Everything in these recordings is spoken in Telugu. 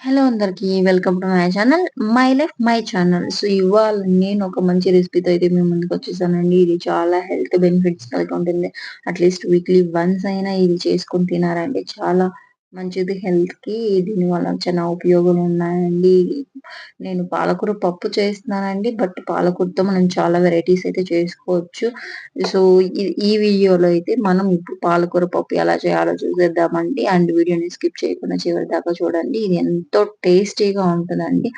హలో అందరికి welcome to my channel my life my channel so ఇవాళ నేను ఒక మంచి రెసిపీతో అయితే మేము ముందుకు వచ్చేసానండి. ఇది చాలా హెల్త్ బెనిఫిట్స్ కలిగి ఉంటుంది. అట్లీస్ట్ వీక్లీ వన్స్ అయినా ఇది చేసుకుని తినారంటే చాలా మంచిది. హెల్త్కి దీని వల్ల చాలా ఉపయోగాలు ఉన్నాయండి నేను పాలకూర పప్పు చేస్తున్నానండి. బట్ పాలకూరతో మనం చాలా వెరైటీస్ అయితే చేసుకోవచ్చు. సో ఈ వీడియోలో అయితే మనం ఇప్పుడు పాలకూర పప్పు ఎలా చేయాలో చూసేద్దామండి. అండ్ వీడియోని స్కిప్ చేయకుండా చివరి దాకా చూడండి. ఇది ఎంతో టేస్టీగా ఉంటుందండి.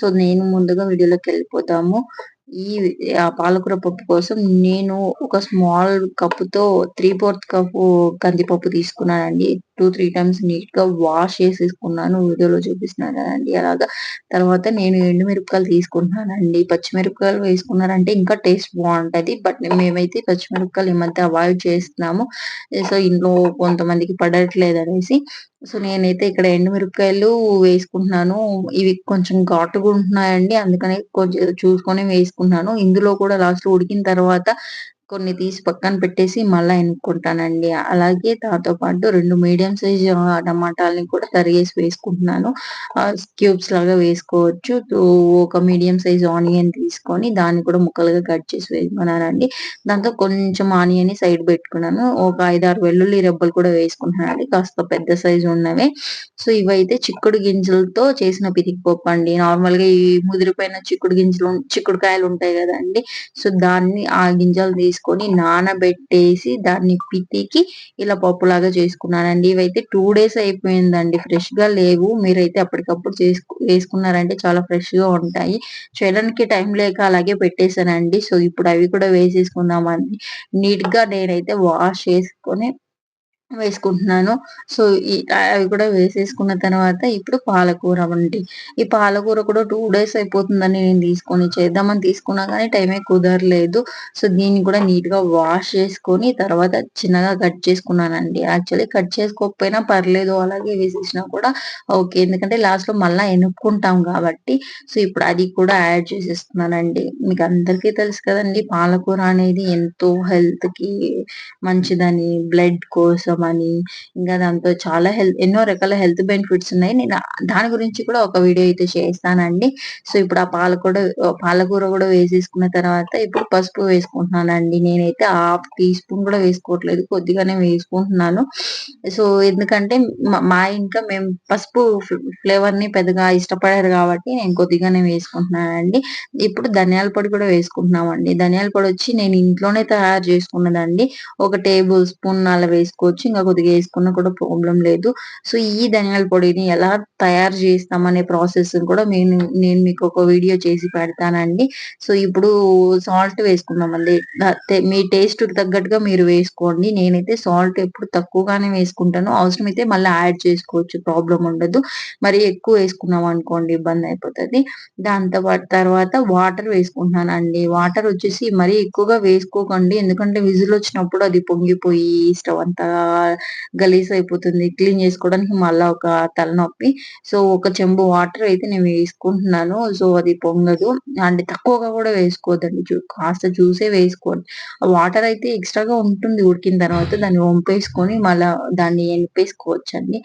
సో నేను ముందుగా వీడియోలోకి వెళ్ళిపోతాము. ఈ పాలకూర పప్పు కోసం నేను ఒక స్మాల్ కప్పుతో త్రీ ఫోర్త్ కప్పు కందిపప్పు తీసుకున్నానండి. టూ త్రీ టైమ్స్ నీట్గా వాష్ చేసేసుకున్నాను. వీడియోలో చూపిస్తున్నాను కదండి. అలాగా తర్వాత నేను ఎండుమిరపకాయలు తీసుకుంటున్నానండి. పచ్చిమిరపకాయలు వేసుకున్నారంటే ఇంకా టేస్ట్ బాగుంటది. బట్ మేమైతే పచ్చిమిరపకాయలు ఈ మధ్య అవాయిడ్ చేస్తున్నాము. సో ఇంట్లో కొంతమందికి పడట్లేదు అనేసి సో నేనైతే ఇక్కడ ఎండుమిరపకాయలు వేసుకుంటున్నాను. ఇవి కొంచెం ఘాటుగా ఉంటున్నాయండి. అందుకని కొంచెం చూసుకొని వేసుకుంటున్నాను. ఇందులో కూడా లాస్ట్ ఉడికిన తర్వాత కొన్ని తీసి పక్కన పెట్టేసి మళ్ళా ఎన్నుకుంటానండి. అలాగే దాంతో పాటు రెండు మీడియం సైజ్ టమాటాలని కూడా తరిగేసి వేసుకుంటున్నాను. క్యూబ్స్ లాగా వేసుకోవచ్చు. ఒక మీడియం సైజ్ ఆనియన్ తీసుకొని దాన్ని కూడా ముక్కలుగా కట్ చేసి వేసుకున్నానండి దాంతో కొంచెం ఆనియన్ సైడ్ పెట్టుకున్నాను. ఒక ఐదారు వెల్లుల్లి రెబ్బలు కూడా వేసుకుంటున్నానండి. కాస్త పెద్ద సైజు ఉన్నవే. సో ఇవైతే చిక్కుడు గింజలతో చేసిన పితికిపప్పు అండి. నార్మల్గా ఈ ముదిరిపోయిన చిక్కుడు గింజలు చిక్కుడుకాయలు ఉంటాయి కదండి. సో దాన్ని ఆ గింజలు తీసుకొని నానబెట్టేసి దాన్ని పితికి ఇలా పప్పులాగా చేసుకున్నానండి. ఇవైతే టూ డేస్ అయిపోయిందండి. ఫ్రెష్గా లేవు. మీరైతే అప్పటికప్పుడు చేసుకు వేసుకున్నారంటే చాలా ఫ్రెష్గా ఉంటాయి. చేయడానికి టైం లేక అలాగే పెట్టేశానండి. సో ఇప్పుడు అవి కూడా వేసేసుకుందామని నీట్గా నేనైతే వాష్ చేసుకొని వేసుకుంటున్నాను. సో ఈ అవి కూడా వేసేసుకున్న తర్వాత ఇప్పుడు పాలకూర వంటి. ఈ పాలకూర కూడా టూ డేస్ అయిపోతుందని నేను తీసుకొని చేద్దామని తీసుకున్నా కానీ టైమే కుదరలేదు. సో దీన్ని కూడా నీట్గా వాష్ చేసుకొని తర్వాత చిన్నగా కట్ చేసుకున్నానండి. యాక్చువల్లీ కట్ చేసుకోకపోయినా పర్లేదు అలాగే వేసేసినా కూడా ఓకే. ఎందుకంటే లాస్ట్లో మళ్ళీ ఎనుక్కుంటాం కాబట్టి. సో ఇప్పుడు అది కూడా యాడ్ చేసేస్తున్నానండి. మీకు అందరికీ తెలుసు కదండి పాలకూర అనేది ఎంతో హెల్త్కి మంచిదని. బ్లడ్ కోసం అని ఇంకా దాంతో చాలా హెల్త్ ఎన్నో రకాల హెల్త్ బెనిఫిట్స్ ఉన్నాయి. నేను దాని గురించి కూడా ఒక వీడియో అయితే చేస్తానండి. సో ఇప్పుడు ఆ పాలకూర పాలకూర కూడా వేసేసుకున్న తర్వాత ఇప్పుడు పసుపు వేసుకుంటున్నానండి. నేనైతే హాఫ్ టీ స్పూన్ కూడా వేసుకోవట్లేదు కొద్దిగానే వేసుకుంటున్నాను. సో ఎందుకంటే మా ఇంట్లో మేము పసుపు ఫ్లేవర్ని పెద్దగా ఇష్టపడారు కాబట్టి నేను కొద్దిగానే వేసుకుంటున్నానండి. ఇప్పుడు ధనియాల పొడి కూడా వేసుకుంటున్నామండి. ధనియాల పొడి వచ్చి నేను ఇంట్లోనే తయారు చేసుకున్నదండి. ఒక టేబుల్ స్పూన్ అలా వేసుకోవచ్చు. ఇంకా కొద్దిగా వేసుకున్నా కూడా ప్రాబ్లం లేదు. సో ఈ ధనియాల పొడిని ఎలా తయారు చేస్తామనే ప్రాసెస్ కూడా నేను నేను మీకు ఒక వీడియో చేసి పెడతానండి. సో ఇప్పుడు సాల్ట్ వేసుకున్నామండి మీ టేస్ట్ తగ్గట్టుగా మీరు వేసుకోండి. నేనైతే సాల్ట్ ఎప్పుడు తక్కువగానే వేసుకుంటాను. అవసరమైతే మళ్ళీ యాడ్ చేసుకోవచ్చు. ప్రాబ్లం ఉండదు. మరి ఎక్కువ వేసుకున్నాం అనుకోండి ఇబ్బంది అయిపోతుంది. దాంతో తర్వాత వాటర్ వేసుకుంటున్నానండి. వాటర్ వచ్చేసి మరీ ఎక్కువగా వేసుకోకండి. ఎందుకంటే విజిల్ వచ్చినప్పుడు అది పొంగిపోయి స్టవ్ అంతా గలీజ్ అయిపోతుంది క్లీన్ చేసుకోవడానికి మళ్ళీ ఒక తలనొప్పి. సో ఒక చెంబు వాటర్ అయితే నేను వేసుకుంటున్నాను. సో అది పొంగదు. అండ్ తక్కువగా కూడా వేసుకోవద్దండి. కాస్త జ్యూసే వేసుకోండి వాటర్ అయితే ఎక్స్ట్రాగా ఉంటుంది ఉడికిన తర్వాత దాన్ని వంపేసుకొని మళ్ళా దాన్ని ఎనిపేసుకోవచ్చండి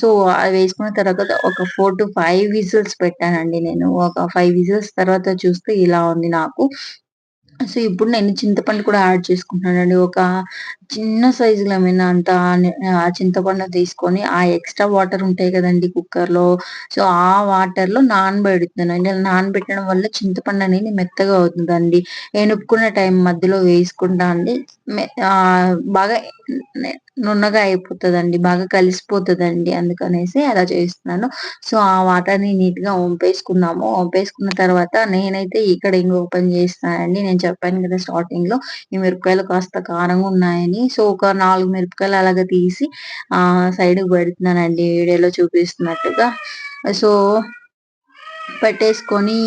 సో అది వేసుకున్న తర్వాత ఒక ఫోర్ టు ఫైవ్ విజిల్స్ పెట్టానండి నేను. ఒక ఫైవ్ విజిల్స్ తర్వాత చూస్తే ఇలా ఉంది నాకు. సో ఇప్పుడు నేను చింతపండు కూడా యాడ్ చేసుకుంటున్నానండి. ఒక చిన్న సైజు మీద అంత ఆ చింతపండు తీసుకొని ఆ ఎక్స్ట్రా వాటర్ ఉంటాయి కదండి కుక్కర్లో సో ఆ వాటర్లో నానబెడుతున్నాను నానబెట్టడం వల్ల చింతపండు అనేది మెత్తగా అవుతుందండి. ఎనుక్కున్న టైం మధ్యలో వేసుకుంటా అండి. బాగా నున్నగా అయిపోతుందండి. బాగా కలిసిపోతుందండి. అందుకనేసి అలా చేస్తున్నాను. సో ఆ వాటర్ని నీట్గా వంపేసుకున్నాము. వంపేసుకున్న తర్వాత నేనైతే ఇక్కడ ఇంకో ఓపెన్ చేస్తానండి. నేను చెప్పాను కదా స్టార్టింగ్లో ఈ మిరపకాయలు కాస్త కారంగా ఉన్నాయని. సో ఒక నాలుగు మిరపకాయలు అలాగా తీసి ఆ సైడ్ పెడుతున్నానండి. వీడియోలో చూపిస్తున్నట్టుగా. సో పెట్టేసుకొని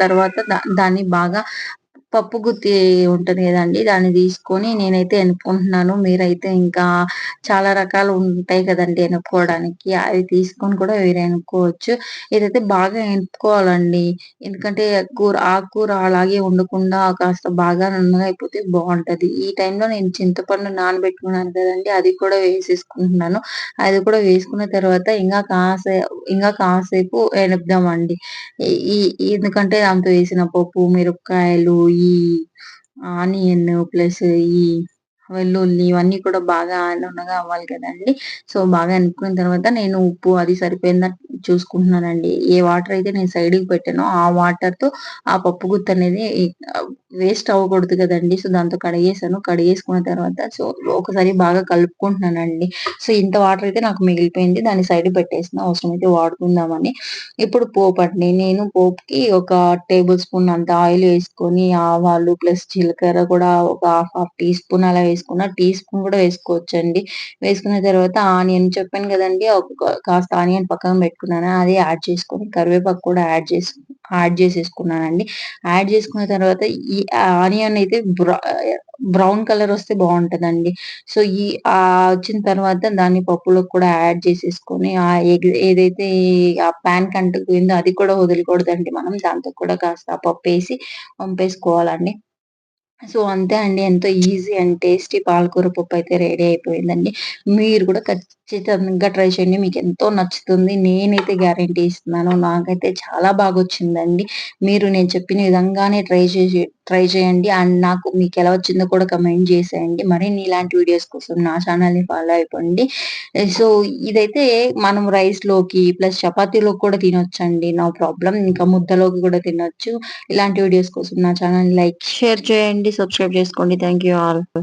తర్వాత దాన్ని బాగా పప్పు గుత్తి ఉంటుంది కదండి దాన్ని తీసుకొని నేనైతే ఎనుపుకుంటున్నాను. మీరైతే ఇంకా చాలా రకాలు ఉంటాయి కదండి ఎనుపుకోవడానికి. అవి తీసుకొని కూడా మీరు ఎనుపుకోవచ్చు. ఇదైతే బాగా ఎనుపుకోవాలండి. ఎందుకంటే కూర ఆకుకూర అలాగే ఉండకుండా కాస్త బాగా నున్నగా అయిపోతే బాగుంటది ఈ టైంలో నేను చింతపండు నానబెట్టుకున్నాను కదండి అది కూడా వేసేసుకుంటున్నాను. అది కూడా వేసుకున్న తర్వాత ఇంకా కాసే ఇంకా కాసేపు ఎనుపుదామండి. ఈ ఎందుకంటే దాంతో వేసిన పప్పు, మిరపకాయలు, ఈ ఈ ఆనియన్ ప్లస్ ఈ వెల్లుల్లి ఇవన్నీ కూడా బాగా నున్నగా అవ్వాలి కదండీ! సో, బాగా అనుకున్న తర్వాత నేను ఉప్పు అది సరిపోయిందా చూసుకుంటున్నానండి. ఏ వాటర్ అయితే నేను సైడ్‌కి పెట్టానో ఆ వాటర్తో ఆ పప్పు గుత్త అనేది వేస్ట్ అవ్వకూడదు కదండి సో, దాంతో కడిగేసాను. కడిగేసుకున్న తర్వాత సో, ఒకసారి బాగా కలుపుకుంటున్నానండి. సో, ఇంత వాటర్ అయితే నాకు మిగిలిపోయింది. దాన్ని సైడ్ పెట్టేసిన అవసరం అయితే వాడుకుందామని. ఇప్పుడు పోపండి. నేను పోపుకి ఒక టేబుల్ స్పూన్ అంత ఆయిల్ వేసుకొని ఆవాలు ప్లస్ జీలకర్ర కూడా ఒక హాఫ్ హాఫ్ టీ స్పూన్ అలా వేసుకున్న. టీ స్పూన్ కూడా వేసుకోవచ్చండి. వేసుకున్న తర్వాత ఆనియన్ చెప్పాను కదండి ఒక కాస్త ఆనియన్ పక్కన పెట్టుకున్నాను. అది యాడ్ చేసుకొని కరివేపాకు కూడా యాడ్ చేసి యాడ్ చేసేసుకున్నానండి. యాడ్ చేసుకున్న తర్వాత ఈ ఆనియన్ అయితే బ్రౌన్ కలర్ వస్తే బాగుంటుందండి సో, ఈ వచ్చిన తర్వాత దాన్ని పప్పులో కూడా యాడ్ చేసేసుకొని ఆ ఎగ్ ఏదైతే ఆ ప్యాన్ అంటుకుపోయిందో అది కూడా వదలకూడదండి మనం. దాంతో కూడా కాస్త పప్పు వేసి పంపేసుకోవాలండి సో, అంతే అండి. ఎంతో ఈజీ అండ్ టేస్టీ పాలకూర పప్పు అయితే రెడీ అయిపోయిందండి. మీరు కూడా ఖచ్చితంగా ట్రై చేయండి. మీకు ఎంతో నచ్చుతుంది. నేనైతే గ్యారంటీ ఇస్తున్నాను. నాకైతే చాలా బాగా వచ్చిందండి మీరు నేను చెప్పిన విధంగానే ట్రై చేసి ట్రై చేయండి. అండ్ నాకు మీకు ఎలా వచ్చిందో కూడా కమెంట్ చేసేయండి. మరిన్ని ఇలాంటి వీడియోస్ కోసం నా ఛానల్ని ఫాలో అయిపోండి. సో, ఇదైతే మనం రైస్లోకి ప్లస్ చపాతీలోకి కూడా తినొచ్చండి. నో ప్రాబ్లం ఇంకా ముద్దలోకి కూడా తినొచ్చు. ఇలాంటి వీడియోస్ కోసం నా ఛానల్ లైక్, షేర్ చేయండి. సబ్స్క్రైబ్ చేసుకోండి. Thank you all.